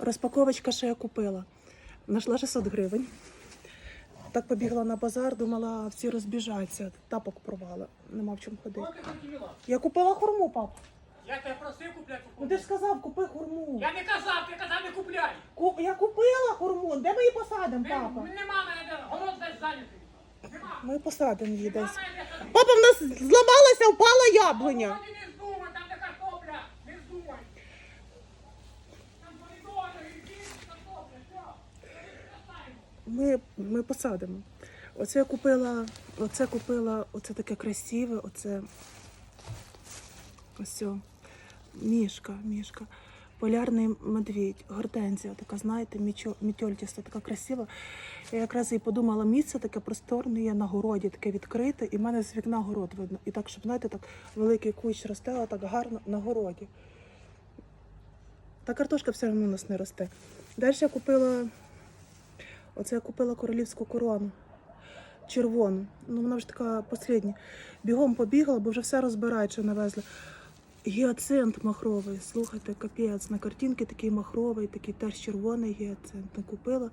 Розпаковочка, що я купила. Нашла 600 гривень. Так побігла на базар, думала, всі розбіжаться. Тапок порвала. Нема в чому ходити. Я купила хурму, пап. Я тебе просив купляти Ну ти ж сказав, купи хурму. Я не казав, ти казав не купляй. Ку- Я купила хурму. Де ми її посадимо, Ми- Нема мене, де, город десь зайнятий. Нема. Ми посадимо її Нема десь. мене. Папа, в нас зламалася, впала яблуня. Городі не Ми, ми посадимо. Оце я купила, оце купила, оце таке красиве, оце ось мішка, мішка. Полярний медвідь, гортензія, така, знаєте, мітьольтіста, така красива. Я якраз і подумала, місце таке просторне є на городі, таке відкрите, і в мене з вікна город видно. І так, щоб, знаєте, так великий кущ росте, а так гарно на городі. Та картошка все одно у нас не росте. Далі я купила Оце я купила королівську корону. Червону. Ну, вона вже така послідня. Бігом побігла, бо вже все розбирають, що навезли. Гіацинт махровий. Слухайте, капець. На картинці такий махровий, такий теж червоний гіацинт. Купила.